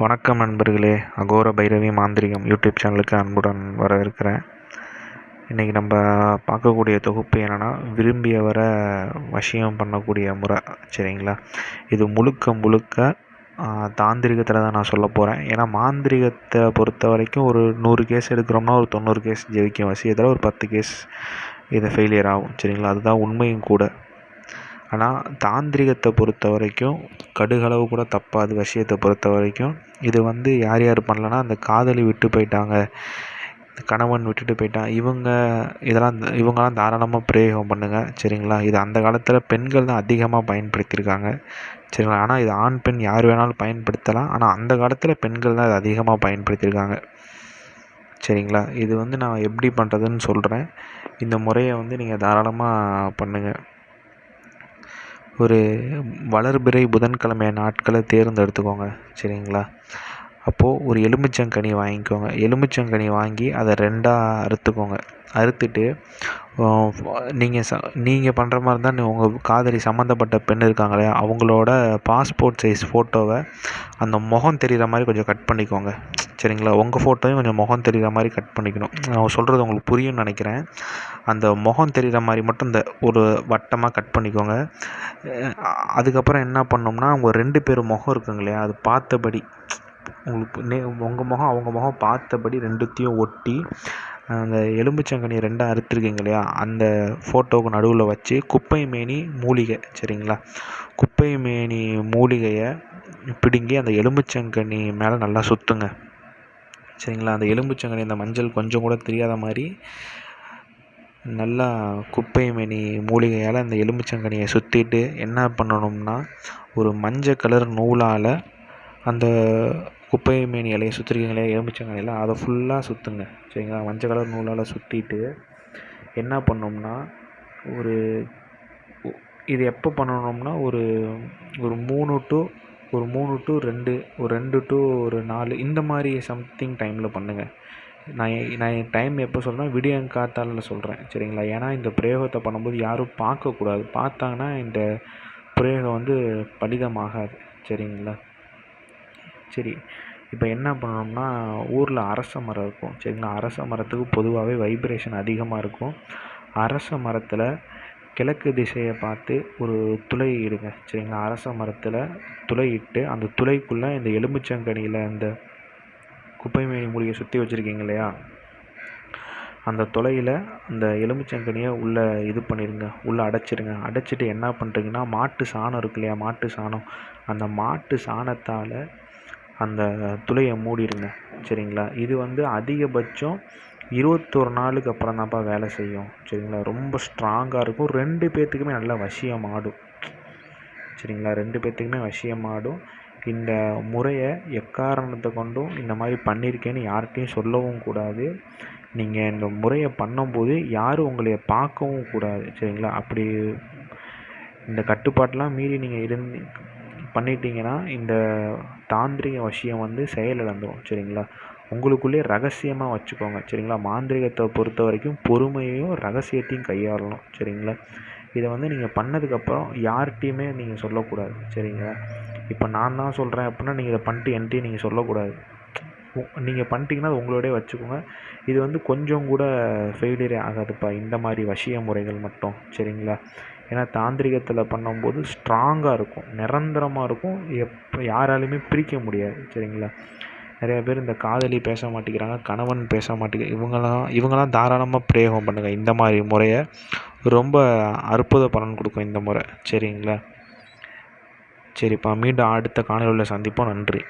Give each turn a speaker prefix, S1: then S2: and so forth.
S1: வணக்கம் நண்பர்களே. அகோர பைரவி மாந்திரிகம் யூடியூப் சேனலுக்கு அன்புடன் வரவேற்கிறேன். இன்றைக்கி நம்ம பார்க்கக்கூடிய தொகுப்பு என்னென்னா விரும்பியவரை வசியம் பண்ணக்கூடிய முறை சரிங்களா? இது முழுக்க முழுக்க தாந்திரிகத்தில் தான் நான் சொல்ல போகிறேன் ஏன்னா மாந்திரிகத்தை பொறுத்த வரைக்கும் ஒரு நூறு கேஸ் எடுக்கிறோம்னா ஒரு தொண்ணூறு கேஸ் ஜெயிக்கும். வசியத்தில் ஒரு பத்து கேஸ் இது ஃபெயிலியர் ஆகும் சரிங்களா? அதுதான் உண்மையும் கூட. ஆனால் தாந்திரிகத்தை பொறுத்த வரைக்கும் கடுகளவு கூட தப்பாது வசியத்தை பொறுத்த வரைக்கும். இது வந்து யார் யார் பண்ணலன்னா அந்த காதலி விட்டு போயிட்டாங்க. கணவன் விட்டுட்டு போயிட்டான். இவங்க இதெல்லாம் இவங்கெல்லாம் தாராளமாக பிரயோகம் பண்ணுங்கள் சரிங்களா? இது அந்த காலத்தில் பெண்கள் தான் அதிகமாக பயன்படுத்தியிருக்காங்க சரிங்களா? ஆனால் இது ஆண் பெண் யார் வேணாலும் பயன்படுத்தலாம். ஆனால் அந்த காலத்தில் பெண்கள் தான் இது அதிகமாக பயன்படுத்தியிருக்காங்க சரிங்களா? இது வந்து நான் எப்படி பண்ணுறதுன்னு சொல்கிறேன் இந்த முறையை வந்து நீங்கள் தாராளமாக பண்ணுங்கள் ஒரு வளர்பிறை புதன்கிழமை நாட்களை தேர்ந்தெடுத்துக்கோங்க சரிங்களா? அப்போது ஒரு எலுமிச்சங்கனி வாங்கிக்கோங்க. எலுமிச்சங்கனி வாங்கி அதை ரெண்டாக அறுத்துக்கோங்க. அறுத்துட்டு நீங்கள் ச நீங்கள் பண்ணுற மாதிரி இருந்தால் உங்கள் காதலி சம்மந்தப்பட்ட பெண் இருக்காங்களே அவங்களோட பாஸ்போர்ட் சைஸ் ஃபோட்டோவை அந்த முகம் தெரிகிற மாதிரி கொஞ்சம் கட் பண்ணிக்கோங்க. சரிங்களா? உங்கள் ஃபோட்டோவையும் கொஞ்சம் முகம் தெரிகிற மாதிரி கட் பண்ணிக்கணும். நான் சொல்கிறது உங்களுக்கு புரியும்னு நினைக்கிறேன். அந்த முகம் தெரிகிற மாதிரி மட்டும் இந்த ஒரு வட்டமாக கட் பண்ணிக்கோங்க. அதுக்கப்புறம் என்ன பண்ணோம்னா அவங்க ரெண்டு பேர் முகம் இருக்குங்க இல்லையா? அது பார்த்தபடி உங்களுக்கு நே உங்கள் முகம் அவங்க முகம் பார்த்தபடி ரெண்டுத்தையும் ஒட்டி அந்த எலும்புச்சங்கனி ரெண்டாக அறுத்துருக்கீங்க இல்லையா? அந்த ஃபோட்டோவுக்கு நடுவில் வச்சு குப்பை மேனி மூலிகை சரிங்களா? குப்பை மேனி மூலிகையை பிடுங்கி அந்த எலும்புச்சங்கனி மேலே நல்லா சுற்றுங்க சரிங்களா? அந்த எலும்புச்சங்கனி அந்த மஞ்சள் கொஞ்சம் கூட தெரியாத மாதிரி நல்லா குப்பைமேனி மூலிகையால் அந்த எலும்புச்சங்கனியை சுற்றிட்டு என்ன பண்ணணும்னா ஒரு மஞ்சள் கலர் நூலால் அந்த குப்பை மேனி இலையை சுற்றிருக்கீங்களே எலும்புச்சங்கனியில் அதை ஃபுல்லாக சுற்றுங்க சரிங்களா? மஞ்சள் கலர் நூலால் சுற்றிட்டு என்ன பண்ணோம்னா ஒரு இது எப்போ பண்ணணும்னா ஒரு ஒரு மூணு டு ஒரு மூணு டு ரெண்டு ஒரு ரெண்டு டு ஒரு நாலு இந்த மாதிரி சம்திங் டைமில் பண்ணுங்கள் நான் நான் என் டைம் எப்போ சொல்கிறேன் விடியங்காத்தாலில் சொல்கிறேன் சரிங்களா? ஏன்னா இந்த பிரயோகத்தை பண்ணும்போது யாரும் பார்க்கக்கூடாது. பார்த்தாங்கன்னா இந்த பிரயோகம் வந்து பலிதமாகாது சரிங்களா? சரி இப்போ என்ன பண்ணணும்னா ஊரில் அரச மரம் இருக்கும் சரிங்களா? அரச மரத்துக்கு பொதுவாகவே வைப்ரேஷன் அதிகமாக இருக்கும். அரச மரத்தில் கிழக்கு திசையை பார்த்து ஒரு துளை இடுங்க சரிங்களா? அரச மரத்தில் துளை இட்டு அந்த துளைக்குள்ளே இந்த எலுமிச்சங்கனியில் இந்த குப்பைமேனி மூலிகை சுற்றி வச்சுருக்கீங்க இல்லையா? அந்த துளையில் அந்த எலுமிச்சங்கனியை உள்ளே இது பண்ணிடுங்க உள்ளே அடைச்சிடுங்க அடைச்சிட்டு என்ன பண்ணுறீங்கன்னா மாட்டு சாணம் இருக்கு இல்லையா? மாட்டு சாணம். அந்த மாட்டு சாணத்தால் அந்த துளையை மூடிடுங்க சரிங்களா? இது வந்து அதிகபட்சம் இருபத்தொரு நாளுக்கு அப்புறம் தான்ப்பா வேலை செய்யும். சரிங்களா? ரொம்ப ஸ்ட்ராங்காக இருக்கும். ரெண்டு பேர்த்துக்குமே நல்லா வசியம் ஆடும். சரிங்களா? ரெண்டு பேர்த்துக்குமே வசியம் ஆடும். இந்த முறையை எக்காரணத்தை கொண்டும் இந்த மாதிரி பண்ணியிருக்கேன்னு யார்கிட்டையும் சொல்லவும் கூடாது. நீங்கள் இந்த முறையை பண்ணும்போது யாரும் உங்களை பார்க்கவும் கூடாது. சரிங்களா? அப்படி இந்த கட்டுப்பாட்டெலாம் மீறி நீங்கள் இருந்து பண்ணிட்டீங்கன்னா இந்த தாந்திரிக வசியம் வந்து செயலிழந்துடும் சரிங்களா? உங்களுக்குள்ளே ரகசியமாக வச்சுக்கோங்க. சரிங்களா? மாந்திரிகத்தை பொறுத்த வரைக்கும் பொறுமையையும் ரகசியத்தையும் கையாளணும். சரிங்களா? இதை வந்து நீங்கள் பண்ணதுக்கப்புறம் யார்கிட்டையுமே நீங்கள் சொல்லக்கூடாது. சரிங்களா? இப்போ நான் தான் சொல்கிறேன் அப்படின்னா நீங்கள் இதை பண்ணிட்டு என்கிட்டையும் நீங்கள் சொல்லக்கூடாது. நீங்கள் பண்ணிட்டீங்கன்னா அது உங்களோடய வச்சுக்கோங்க. இது வந்து கொஞ்சம் கூட ஃபெயிலியரே ஆகாதுப்பா. இந்த மாதிரி வசிய முறைகள் மட்டும். சரிங்களா? ஏன்னா தாந்திரிகத்தில் பண்ணும்போது ஸ்ட்ராங்காக இருக்கும். நிரந்தரமாக இருக்கும். எப் யாராலையுமே பிரிக்க முடியாது. சரிங்களா? நிறைய பேர் இந்த காதலி பேச மாட்டேங்கிறாங்க கணவன் பேச மாட்டேங்கிறாங்க இவங்களாம் இவங்களாம் தாராளமாக பிரயோகம் பண்ணுங்கள் இந்த மாதிரி முறையை ரொம்ப அற்புத பலன் கொடுக்கும் இந்த முறை. சரிங்களா? சரிப்பா மீண்டும் அடுத்த காணொலியில் சந்திப்போம். நன்றி.